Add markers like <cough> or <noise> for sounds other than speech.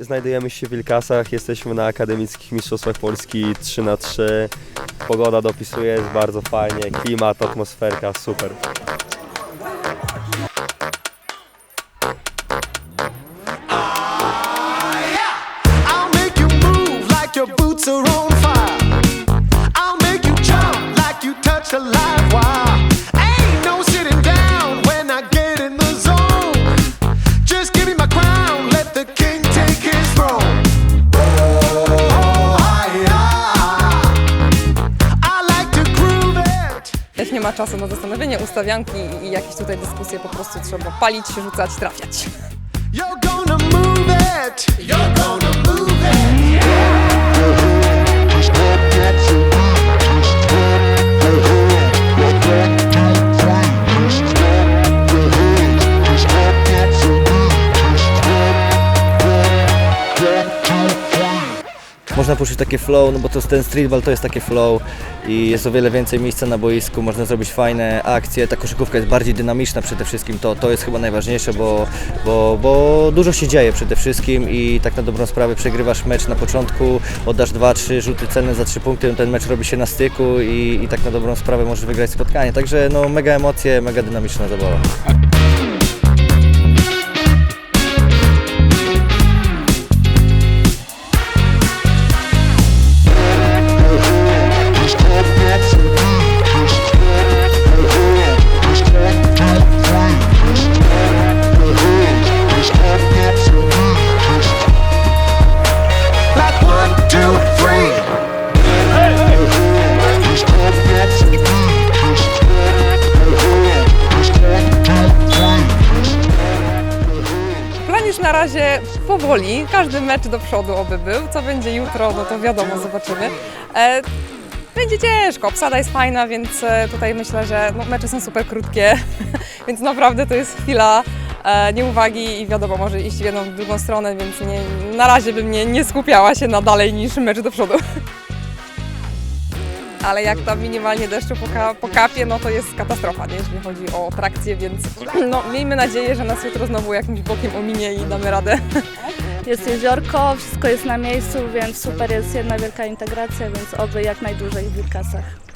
Znajdujemy się w Wilkasach, jesteśmy na Akademickich Mistrzostwach Polski 3 na 3 Pogoda dopisuje, jest bardzo fajnie, klimat, atmosferka, super. Nie ma czasu na zastanowienie, ustawianki i jakieś tutaj dyskusje, po prostu trzeba palić, rzucać, trafiać. You're gonna move it. You're gonna move it. Można poczuć takie flow, no bo to ten streetball to jest takie flow i jest o wiele więcej miejsca na boisku, można zrobić fajne akcje, ta koszykówka jest bardziej dynamiczna przede wszystkim, to, to jest chyba najważniejsze, bo, bo, bo dużo się dzieje przede wszystkim i tak na dobrą sprawę przegrywasz mecz na początku, oddasz dwa, trzy rzuty celne za trzy punkty, ten mecz robi się na styku i, i tak na dobrą sprawę możesz wygrać spotkanie, także no mega emocje, mega dynamiczna zabawa. Już na razie powoli, każdy mecz do przodu oby był. Co będzie jutro, no to wiadomo, zobaczymy. E, będzie ciężko, obsada jest fajna, więc e, tutaj myślę, że no, mecze są super krótkie, <laughs> więc naprawdę to jest chwila e, nieuwagi i wiadomo, może iść w jedną, w drugą stronę, więc nie, na razie bym nie, nie skupiała się na dalej niż mecz do przodu. <laughs> Ale jak tam minimalnie deszczu poka- pokapie, no to jest katastrofa, nie? jeśli chodzi o trakcję, więc <clears throat> no, miejmy nadzieję, że nas jutro znowu jakimś bokiem ominie i damy radę. <laughs> Jest jeziorko, wszystko jest na miejscu, więc super jest jedna wielka integracja, więc oby jak najdłużej w Wilkasach.